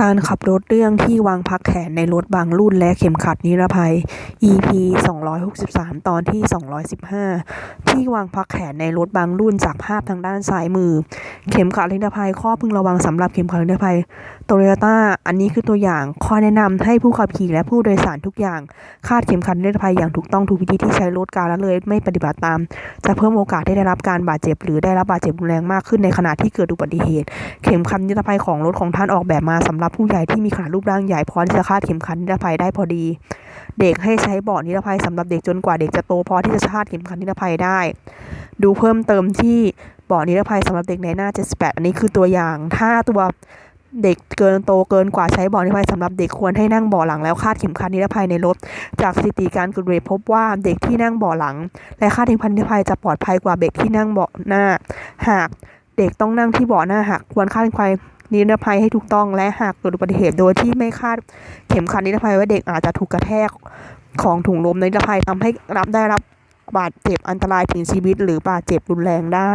การขับรถเรื่องที่วางพักแขนในรถบางรุ่นและเข็มขัดนิรภัย EP 263 ตอนที่ 215 ที่วางพักแขนในรถบางรุ่นจากภาพทางด้านซ้ายมือ เข็มขัดนิรภัย ข้อพึงระวังสำหรับเข็มขัดนิรภัยโตโยต้าอันนี้คือตัวอย่างข้อแนะนำให้ผู้ขับขี่และผู้โดยสารทุกอย่าง คาดเข็มขัดนิรภัยอย่างถูกต้องทุกวิธีที่ใช้รถการละเลยไม่ปฏิบัติตาม จะเพิ่มโอกาสที่ได้รับการบาดเจ็บ หรือได้รับบาดเจ็บรุนแรงมากขึ้นในขณะที่เกิดอุบัติเหตุ เข็มขัดนิรภัยของรถของท่านออกแบบมาสำหรับผู้ใหญ่ที่มีขนาดรูปร่างใหญ่พอที่จะคาดเข็มขัดนิรภัยได้พอดี เด็กให้ใช้เบาะนิรภัยสำหรับเด็กจนกว่าเด็กจะโตพอที่จะคาดเข็มขัดนิรภัยได้ ดูเพิ่มเติมที่เบาะนิรภัยสำหรับเด็กในหน้า 78 อันนี้คือตัวอย่าง ถ้าตัวเด็กเกินโตเกินกว่าใช้เบาะนิรภัยสำหรับเด็กควรให้นั่งเบาะหลังแล้วคาดเข็มขัดนิรภัยในรถ จากสถิติการเกิดอุบัติเหตุพบว่าเด็กที่นั่งเบาะหลัง และคาดเข็มขัดนิรภัยจะปลอดภัยกว่าเด็กที่นั่งเบาะหน้า หากเด็กต้องนั่งที่เบาะหน้าหากควรคาดเข็มขัด นิรภัยให้ถูกต้องและหากเกิดอุบัติเหตุโดยที่ไม่คาดเข็มขัดนิรภัยว่าเด็กอาจจะถูกกระแทกของถุงลมนิรภัยทำให้รับได้รับบาดเจ็บอันตรายถึงชีวิต หรือบาดเจ็บรุนแรงได้